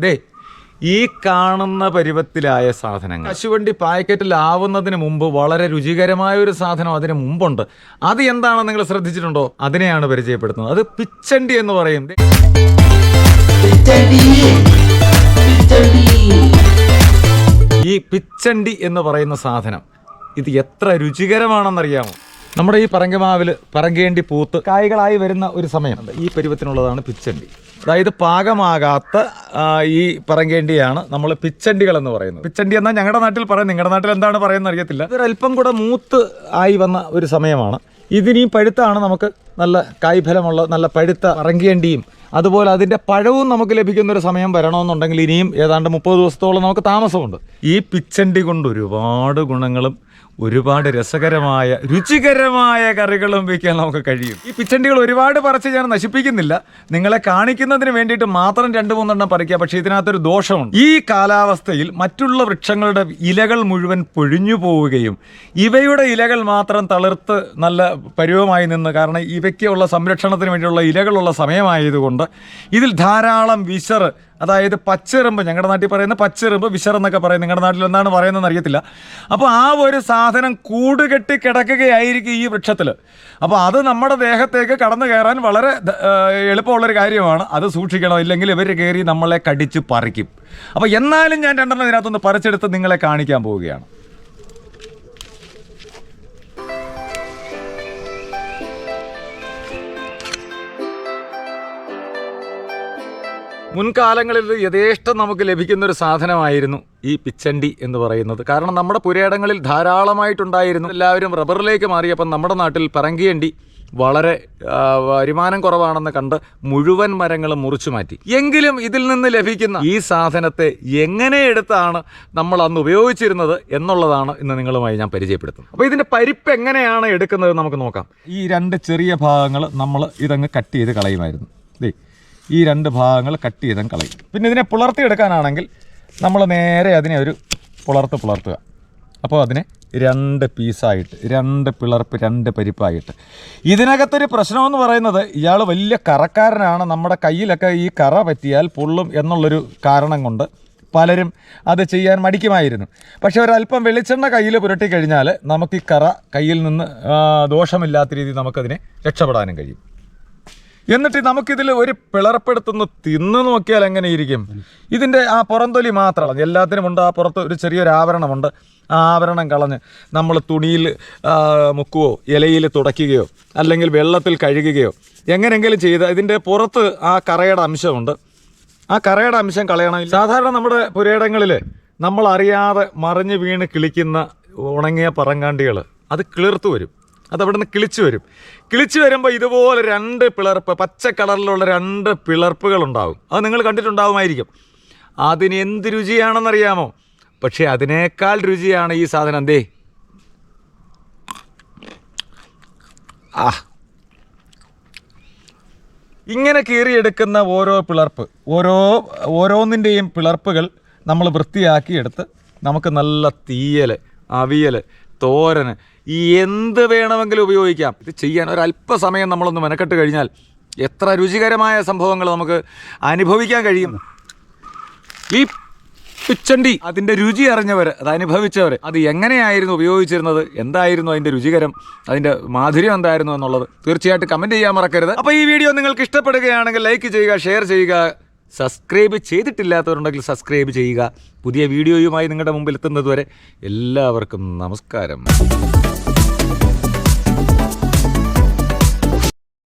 ദേ ഈ കാണുന്ന പരുവത്തിലായ സാധനങ്ങൾ. കശുവണ്ടി പാക്കറ്റിലാവുന്നതിന് മുമ്പ് വളരെ രുചികരമായ ഒരു സാധനം അതിന് മുമ്പുണ്ട്. അത് എന്താണെന്ന് നിങ്ങൾ ശ്രദ്ധിച്ചിട്ടുണ്ടോ? അതിനെയാണ് പരിചയപ്പെടുത്തുന്നത്. അത് പിച്ചണ്ടി എന്ന് പറയും. ഈ പിച്ചണ്ടി എന്ന് പറയുന്ന സാധനം ഇത് എത്ര രുചികരമാണെന്നറിയാമോ? നമ്മുടെ ഈ പറങ്കമാവിൽ പറങ്കേണ്ടി പൂത്ത് കായ്കളായി വരുന്ന ഒരു സമയം. ഈ പരുവത്തിനുള്ളതാണ് പിച്ചണ്ടി. അതായത് പാകമാകാത്ത ഈ പറങ്കേണ്ടിയാണ് നമ്മൾ പിച്ചണ്ടികൾ എന്ന് പറയുന്നത്. പിച്ചണ്ടി എന്നാൽ ഞങ്ങളുടെ നാട്ടിൽ പറയും നിങ്ങളുടെ നാട്ടിൽ എന്താണ് പറയുന്നത് അറിയത്തില്ല. ഇതൊരല്പം കൂടെ മൂത്ത് ആയി വന്ന ഒരു സമയമാണ്. ഇതിനീ പഴുത്താണ് നമുക്ക് നല്ല കായ്ഫലമുള്ള നല്ല പഴുത്ത പറങ്കേണ്ടിയും അതുപോലെ അതിന്റെ പഴവും നമുക്ക് ലഭിക്കുന്ന ഒരു സമയം വരണമെന്നുണ്ടെങ്കിൽ ഇനിയും ഏതാണ്ട് മുപ്പത് ദിവസത്തോളം നമുക്ക് താമസമുണ്ട്. ഈ പിച്ചണ്ടി കൊണ്ട് ഒരുപാട് ഗുണങ്ങളും ഒരുപാട് രസകരമായ രുചികരമായ കറികളും വയ്ക്കാൻ നമുക്ക് കഴിയും. ഈ പിച്ചണ്ടികൾ ഒരുപാട് പറിച്ച് ഞാൻ നശിപ്പിക്കുന്നില്ല. നിങ്ങളെ കാണിക്കുന്നതിന് വേണ്ടിയിട്ട് മാത്രം രണ്ട് മൂന്നെണ്ണം പറിക്കുക. പക്ഷേ ഇതിനകത്തൊരു ദോഷമുണ്ട്. ഈ കാലാവസ്ഥയിൽ മറ്റുള്ള വൃക്ഷങ്ങളുടെ ഇലകൾ മുഴുവൻ പൊഴിഞ്ഞു പോവുകയും ഇവയുടെ ഇലകൾ മാത്രം തളിർത്ത് നല്ല പരുവമായി നിന്ന് കാരണം ഇവയ്ക്കുള്ള സംരക്ഷണത്തിന് വേണ്ടിയുള്ള ഇലകളുള്ള സമയമായതുകൊണ്ട് ഇതിൽ ധാരാളം വിശർ അതായത് പച്ചെറുമ്പ് ഞങ്ങളുടെ നാട്ടിൽ പറയുന്ന പച്ചെറുമ്പ് വിശർ എന്നൊക്കെ പറയും. നിങ്ങളുടെ നാട്ടിൽ എന്താണ് പറയുന്നതെന്ന് അറിയത്തില്ല. അപ്പോൾ ആ ഒരു സാധനം കൂടുകെട്ടി കിടക്കുകയായിരിക്കും ഈ വൃക്ഷത്തിൽ അപ്പോൾ അത് നമ്മുടെ ദേഹത്തേക്ക് കടന്നു കയറാൻ വളരെ എളുപ്പമുള്ളൊരു കാര്യമാണ്. അത് സൂക്ഷിക്കണം. ഇല്ലെങ്കിൽ ഇവർ കയറി നമ്മളെ കടിച്ച് പറിക്കും. അപ്പോൾ എന്നാലും ഞാൻ രണ്ടെണ്ണം ഇതിനകത്തൊന്ന് പറിച്ചെടുത്ത് നിങ്ങളെ കാണിക്കാൻ പോവുകയാണ്. മുൻകാലങ്ങളിൽ യഥേഷ്ടം നമുക്ക് ലഭിക്കുന്ന ഒരു സാധനമായിരുന്നു ഈ പിച്ചണ്ടി എന്ന് പറയുന്നത്. കാരണം നമ്മുടെ പുരയിടങ്ങളിൽ ധാരാളമായിട്ടുണ്ടായിരുന്നു. എല്ലാവരും റബ്ബറിലേക്ക് മാറിയപ്പം നമ്മുടെ നാട്ടിൽ പറങ്കിയണ്ടി വളരെ വരുമാനം കുറവാണെന്ന് കണ്ട് മുഴുവൻ മരങ്ങളും മുറിച്ചു മാറ്റി. എങ്കിലും ഇതിൽ നിന്ന് ലഭിക്കുന്ന ഈ സാധനത്തെ എങ്ങനെ എടുത്താണ് നമ്മൾ അന്ന് ഉപയോഗിച്ചിരുന്നത് എന്നുള്ളതാണ് ഇന്ന് നിങ്ങളുമായി ഞാൻ പരിചയപ്പെടുത്തുന്നത്. അപ്പോൾ ഇതിന്റെ പരിപ്പ് എങ്ങനെയാണ് എടുക്കുന്നത് നമുക്ക് നോക്കാം. ഈ രണ്ട് ചെറിയ ഭാഗങ്ങൾ നമ്മൾ ഇതങ്ങ് കട്ട് ചെയ്ത് കളയുമായിരുന്നു. ദേ ഈ രണ്ട് ഭാഗങ്ങൾ കട്ട് ചെയ്തും കളയും. പിന്നെ ഇതിനെ പുളർത്തി എടുക്കാനാണെങ്കിൽ നമ്മൾ നേരെ അതിനെ ഒരു പുലർത്ത് പുലർത്തുക. അപ്പോൾ അതിനെ രണ്ട് പീസായിട്ട് രണ്ട് പിളർപ്പ് രണ്ട് പരിപ്പായിട്ട്. ഇതിനകത്തൊരു പ്രശ്നമെന്ന് പറയുന്നത് ഇയാൾ വലിയ കറക്കാരനാണ്. നമ്മുടെ കയ്യിലൊക്കെ ഈ കറ പറ്റിയാൽ പൊള്ളും എന്നുള്ളൊരു കാരണം കൊണ്ട് പലരും അത് ചെയ്യാൻ മടിക്കുമായിരുന്നു. പക്ഷെ ഒരല്പം വെളിച്ചെണ്ണ കയ്യിൽ പുരട്ടി കഴിഞ്ഞാൽ നമുക്ക് ഈ കറ കയ്യിൽ നിന്ന് ദോഷമില്ലാത്ത രീതിയിൽ നമുക്കതിനെ രക്ഷപ്പെടാനും കഴിയും. എന്നിട്ട് നമുക്കിതിൽ ഒരു പിളർപ്പെടുത്തുന്ന തിന്ന് നോക്കിയാൽ എങ്ങനെ ഇരിക്കും? ഇതിന്റെ ആ പുറന്തൊലി മാത്രമാണ് എല്ലാത്തിനും ഉണ്ട്. ആ പുറത്ത് ഒരു ചെറിയൊരു ആവരണമുണ്ട്. ആ ആവരണം കളഞ്ഞ് നമ്മൾ തുണിയിൽ മുക്കുകയോ ഇലയിൽ തുടയ്ക്കുകയോ അല്ലെങ്കിൽ വെള്ളത്തിൽ കഴുകുകയോ എങ്ങനെയെങ്കിലും ചെയ്ത് ഇതിന്റെ പുറത്ത് ആ കറയുടെ അംശമുണ്ട്. ആ കറയുടെ അംശം കളയണം. സാധാരണ നമ്മുടെ പുരയിടങ്ങളിൽ നമ്മൾ അറിയാതെ മറിഞ്ഞ് വീണ് കിളിക്കുന്ന ഉണങ്ങിയ പറങ്കാണ്ടികൾ അത് കിളിർത്ത് വരും. അത് അവിടെ നിന്ന് കിളിച്ചു വരും. കിളിച്ചു വരുമ്പോൾ ഇതുപോലെ രണ്ട് പിളർപ്പ് പച്ച കളറിലുള്ള രണ്ട് പിളർപ്പുകൾ ഉണ്ടാവും അത് നിങ്ങൾ കണ്ടിട്ടുണ്ടാവുമായിരിക്കും. അതിന് എന്ത് രുചിയാണെന്നറിയാമോ? പക്ഷേ അതിനേക്കാൾ രുചിയാണ് ഈ സാധനം. എന്തേ ആ. ഇങ്ങനെ കീറിയെടുക്കുന്ന ഓരോ പിളർപ്പ് ഓരോ ഓരോന്നിന്റെയും പിളർപ്പുകൾ നമ്മൾ വൃത്തിയാക്കിയെടുത്ത് നമുക്ക് നല്ല തീയൽ അവിയൽ തോരന് എന്ത് വേണമെങ്കിലും ഉപയോഗിക്കാം. ഇത് ചെയ്യാൻ ഒരല്പസമയം നമ്മളൊന്ന് മെനക്കെട്ട് കഴിഞ്ഞാൽ എത്ര രുചികരമായ സംഭവങ്ങൾ നമുക്ക് അനുഭവിക്കാൻ കഴിയും. ഈ പിച്ചണ്ടി അതിന്റെ രുചി അറിഞ്ഞവർ അത് അനുഭവിച്ചവർ അത് എങ്ങനെയായിരുന്നു ഉപയോഗിച്ചിരുന്നത് എന്തായിരുന്നു അതിന്റെ രുചികരം അതിന്റെ മാധുര്യം എന്തായിരുന്നു എന്നുള്ളത് തീർച്ചയായിട്ടും കമന്റ് ചെയ്യാൻ മറക്കരുത്. അപ്പോൾ ഈ വീഡിയോ നിങ്ങൾക്ക് ഇഷ്ടപ്പെടുകയാണെങ്കിൽ ലൈക്ക് ചെയ്യുക ഷെയർ ചെയ്യുക സബ്സ്ക്രൈബ് ചെയ്തിട്ടില്ലാത്തവരുണ്ടെങ്കിൽ സബ്സ്ക്രൈബ് ചെയ്യുക. പുതിയ വീഡിയോയുമായി നിങ്ങളുടെ മുമ്പിൽ എത്തുന്നതുവരെ എല്ലാവർക്കും നമസ്കാരം.